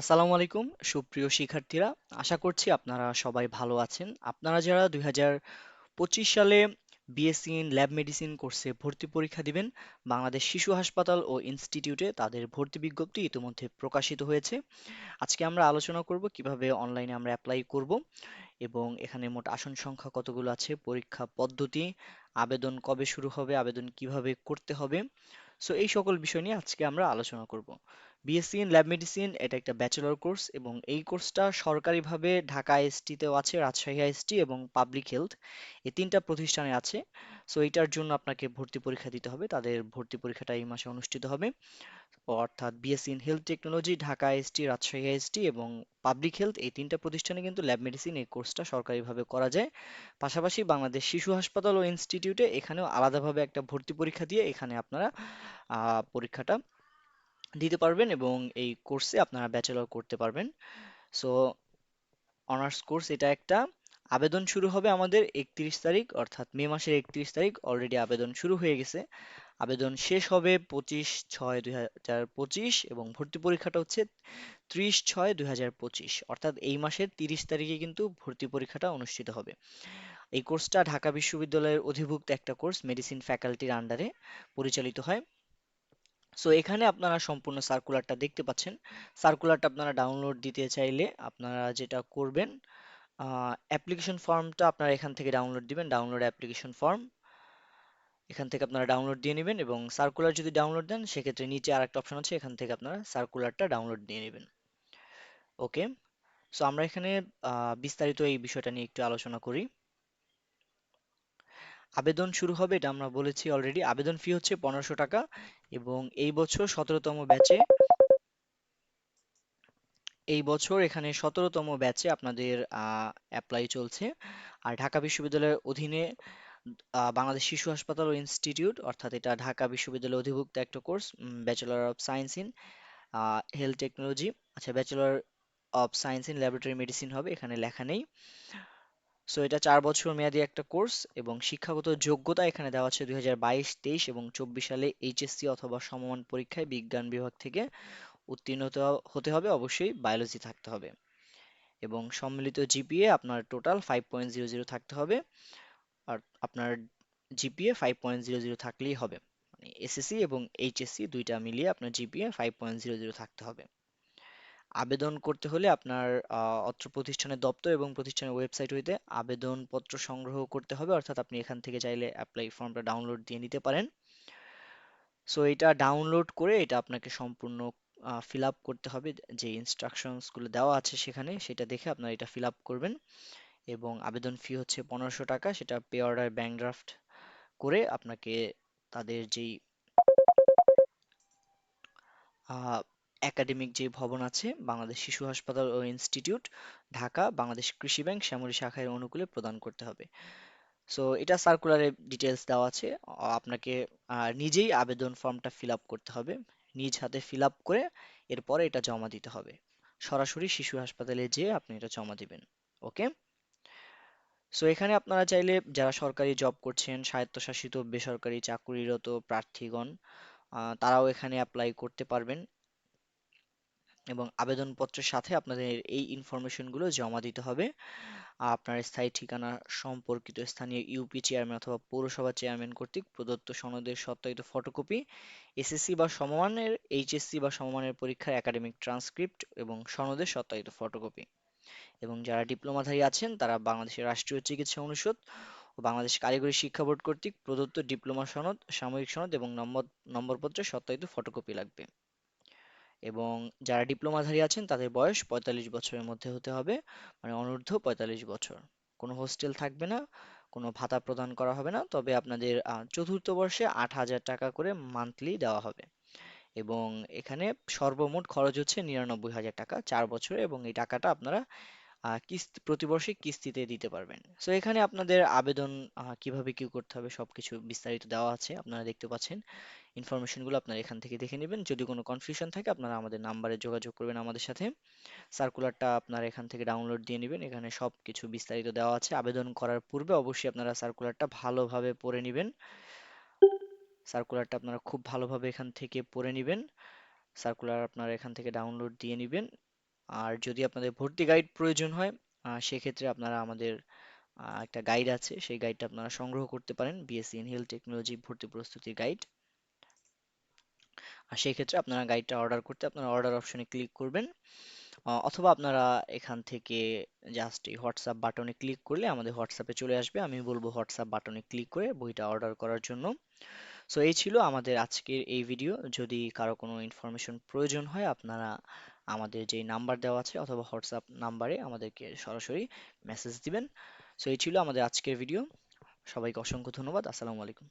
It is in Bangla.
আসসালামু আলাইকুম, সুপ্রিয় শিক্ষার্থীরা। আশা করছি আপনারা সবাই ভালো আছেন। আপনারা যারা দুই হাজার পঁচিশ সালে বিএসসি ইন ল্যাব মেডিসিন কোর্সে ভর্তি পরীক্ষা দিবেন, বাংলাদেশ শিশু হাসপাতাল ও ইনস্টিটিউটে তাদের ভর্তি বিজ্ঞপ্তি ইতিমধ্যে প্রকাশিত হয়েছে। আজকে আমরা আলোচনা করব কীভাবে অনলাইনে আমরা অ্যাপ্লাই করব এবং এখানে মোট আসন সংখ্যা কতগুলো আছে, পরীক্ষা পদ্ধতি, আবেদন কবে শুরু হবে, আবেদন কীভাবে করতে হবে সো এই সকল বিষয় নিয়ে আজকে আমরা আলোচনা করব। বিএসসি ইন ল্যাব মেডিসিন এটা একটা ব্যাচেলর কোর্স এবং এই কোর্সটা সরকারিভাবে ঢাকা আইএসটিতেও আছে, রাজশাহী আইএসটি এবং পাবলিক হেলথ এই তিনটা প্রতিষ্ঠানে আছে। সো এইটার জন্য আপনাকে ভর্তি পরীক্ষা দিতে হবে। তাদের ভর্তি পরীক্ষাটা এই মাসে অনুষ্ঠিত হবে। অর্থাৎ B S C in health technology Dhaka I S T Rajshahi I S T এবং পাবলিক হেলথ এই তিনটা প্রতিষ্ঠানে কিন্তু ল্যাব মেডিসিন এই কোর্সটা সরকারিভাবে করা যায়। পাশাপাশি বাংলাদেশ শিশু হাসপাতাল ও ইনস্টিটিউটে এখানেও আলাদাভাবে একটা ভর্তি পরীক্ষা দিয়ে এখানে আপনারা পরীক্ষাটা দিতে পারবেন এবং এই কোর্সে আপনারা ব্যাচেলর করতে পারবেন। সো অনার্স কোর্স এটা একটা। আবেদন শুরু হবে আমাদের একত্রিশ তারিখ, অর্থাৎ মে মাসের একত্রিশ তারিখ অলরেডি আবেদন শুরু হয়ে গেছে। আবেদন শেষ হবে পঁচিশ ছয় দুই হাজার পঁচিশ এবং ভর্তি পরীক্ষাটা হচ্ছে ত্রিশ ছয় দুই হাজার পঁচিশ। অর্থাৎ এই মাসের তিরিশ তারিখে কিন্তু ভর্তি পরীক্ষাটা অনুষ্ঠিত হবে। এই কোর্সটা ঢাকা বিশ্ববিদ্যালয়ের অধিভুক্ত একটা কোর্স মেডিসিন ফ্যাকাল্টির আন্ডারে পরিচালিত হয়। সো এখানে আপনারা সম্পূর্ণ সার্কুলারটা দেখতে পাচ্ছেন। সার্কুলারটা আপনারা ডাউনলোড দিতে চাইলে আপনারা যেটা করবেন অ্যাপ্লিকেশন ফর্মটা আপনারা এখান থেকে ডাউনলোড দিবেন ডাউনলোড অ্যাপ্লিকেশন ফর্ম এখান থেকে আপনারা ডাউনলোড দিয়ে নেবেন এবং সার্কুলার যদি ডাউনলোড দেন, সেক্ষেত্রে নিচে আর একটা অপশন আছে, এখান থেকে আপনারা সার্কুলারটা ডাউনলোড দিয়ে নেবেন। ওকে সো আমরা এখানে বিস্তারিত এই বিষয়টা নিয়ে একটু আলোচনা করি। আবেদন শুরু হবে, এটা আমরা বলেছি অলরেডি আবেদন ফি হচ্ছে পনেরোশো টাকা এবং এই বছর সতেরোতম ব্যাচে এই বছর এখানে সতেরোতম ব্যাচে আপনাদের অ্যাপ্লাই চলছে। আর ঢাকা বিশ্ববিদ্যালয়ের অধীনে বাংলাদেশ শিশু হাসপাতাল ও ইনস্টিটিউট, অর্থাৎ এটা ঢাকা বিশ্ববিদ্যালয়ের অধিভুক্ত একটা course bachelor of science in health technology আচ্ছা bachelor of science in laboratory medicine হবে, এখানে লেখা নেই। সো এটা চার বছর মেয়াদী একটা কোর্স এবং শিক্ষাগত যোগ্যতা এখানে দেওয়া আছে দুই হাজার বাইশ, তেইশ এবং চব্বিশ সালে এইচএসসি অথবা সমমান পরীক্ষায় বিজ্ঞান বিভাগ থেকে উত্তীর্ণ হতে হবে, অবশ্যই বায়োলজি থাকতে হবে। এবং সম্মিলিত জিপিএ আপনার total five point zero zero থাকতে হবে। আর আপনার GPA five point zero zero থাকলেই হবে। মানে এসএসসি এবং এইচএসসি দুইটা মিলিয়ে আপনার GPA five point zero zero থাকতে হবে। আবেদন করতে হলে আপনার অত্র প্রতিষ্ঠানের দপ্তর এবং প্রতিষ্ঠানের ওয়েবসাইট হইতে আবেদনপত্র সংগ্রহ করতে হবে। অর্থাৎ আপনি এখান থেকে চাইলে অ্যাপ্লাই ফর্মটা ডাউনলোড দিয়ে নিতে পারেন। সো এটা ডাউনলোড করে এটা আপনাকে সম্পূর্ণ ফিল আপ করতে হবে। যে ইনস্ট্রাকশনসগুলো দেওয়া আছে সেখানে সেটা দেখে আপনারা এটা ফিল আপ করবেন। এবং আবেদন ফি হচ্ছে পনেরোশো টাকা, সেটা পে অর্ডার ব্যাংক ড্রাফট করে আপনাকে তাদের যেই একাডেমিক যে ভবন আছে, বাংলাদেশ শিশু হাসপাতাল ও ইনস্টিটিউট ঢাকা, বাংলাদেশ কৃষি ব্যাংক শ্যামলী শাখার অনুকূলে প্রদান করতে হবে। সো এটা সার্কুলারে ডিটেলস দেওয়া আছে। আপনাকে নিজেই আবেদন ফর্মটা ফিল আপ করতে হবে। নিজ হাতে ফিল আপ করে এরপরে এটা জমা দিতে হবে। সরাসরি শিশু হাসপাতালে যেয়ে আপনি এটা জমা দিবেন। ওকে সো এখানে আপনারা চাইলে যারা সরকারি জব করছেন, স্বায়ত্তশাসিত বেসরকারি চাকুরিরত প্রার্থীগণ তারাও এখানে অ্যাপ্লাই করতে পারবেন এবং আবেদনপত্রের সাথে আপনাদের এই ইনফরমেশনগুলো জমা দিতে হবে। আপনার স্থায়ী ঠিকানা সম্পর্কিত স্থানীয় ইউপি চেয়ারম্যান অথবা পৌরসভা চেয়ারম্যান কর্তৃক প্রদত্ত সনদের সত্যায়িত ফটোকপি এসএসসি বা সমমানের এইচএসসি বা সমমানের পরীক্ষার একাডেমিক ট্রান্সক্রিপ্ট এবং সনদের সত্যায়িত ফটোকপি এবং যারা ডিপ্লোমাধারী আছেন, তারা বাংলাদেশের রাষ্ট্রীয় চিকিৎসা অনুষদ ও বাংলাদেশ কারিগরি শিক্ষা বোর্ড কর্তৃক প্রদত্ত ডিপ্লোমা সনদ সাময়িক সনদ এবং নম্বর নম্বরপত্রের সত্যায়িত ফটোকপি লাগবে। এবং যারা ডিপ্লোমাধারী আছেন, তাদের বয়স পঁয়তাল্লিশ বছরের মধ্যে হতে হবে মানে অনূর্ধ্ব পঁয়তাল্লিশ বছর। কোনো হোস্টেল থাকবে না, কোনো ভাতা প্রদান করা হবে না, তবে আপনাদের চতুর্থ বর্ষে আট হাজার টাকা করে মান্থলি দেওয়া হবে। এবং এখানে সর্বমোট খরচ হচ্ছে নিরানব্বই হাজার টাকা, চার বছরে, এবং এই টাকাটা আপনারা কিস্তি প্রতি বর্ষে কিস্তিতে দিতে পারবেন। সো এখানে আপনাদের আবেদন কীভাবে কি করতে হবে সবকিছু বিস্তারিত দেওয়া আছে, আপনারা দেখতে পাচ্ছেন। ইনফরমেশনগুলো আপনারা এখান থেকে দেখে নেবেন। যদি কোনো কনফিউশন থাকে, আপনারা আমাদের নাম্বারে যোগাযোগ করবেন আমাদের সাথে। সার্কুলারটা আপনারা এখান থেকে ডাউনলোড দিয়ে নেবেন। এখানে সব কিছু বিস্তারিত দেওয়া আছে। আবেদন করার পূর্বে অবশ্যই আপনারা সার্কুলারটা ভালোভাবে পড়ে নেবেন। সার্কুলারটা আপনারা খুব ভালোভাবে এখান থেকে পড়ে নেবেন। সার্কুলার আপনারা এখান থেকে ডাউনলোড দিয়ে নেবেন। আর যদি আপনাদের ভর্তি গাইড প্রয়োজন হয় সেক্ষেত্রে আপনারা আমাদের একটা গাইড আছে। সেই গাইডটা আপনারা সংগ্রহ করতে পারেন। বিএসসি ইন হেলথ টেকনোলজি ভর্তি প্রস্তুতির গাইড আর সেই ক্ষেত্রে আপনারা গাইডটা অর্ডার করতে আপনারা অর্ডার অপশনে ক্লিক করবেন। অথবা আপনারা এখান থেকে জাস্ট এই হোয়াটসঅ্যাপ বাটনে ক্লিক করলে আমাদের হোয়াটসঅ্যাপে চলে আসবে। আমি বলব হোয়াটসঅ্যাপ বাটনে ক্লিক করে বইটা অর্ডার করার জন্য। সো এই ছিল আমাদের আজকের এই ভিডিও যদি কারও কোনো ইনফরমেশন প্রয়োজন হয়, আপনারা আমাদের যে নাম্বার দেওয়া আছে অথবা হোয়াটসঅ্যাপ নাম্বারে আমাদেরকে সরাসরি মেসেজ দিবেন। সো এই ছিল আমাদের আজকের ভিডিও সবাইকে অসংখ্য ধন্যবাদ। আসসালামু আলাইকুম।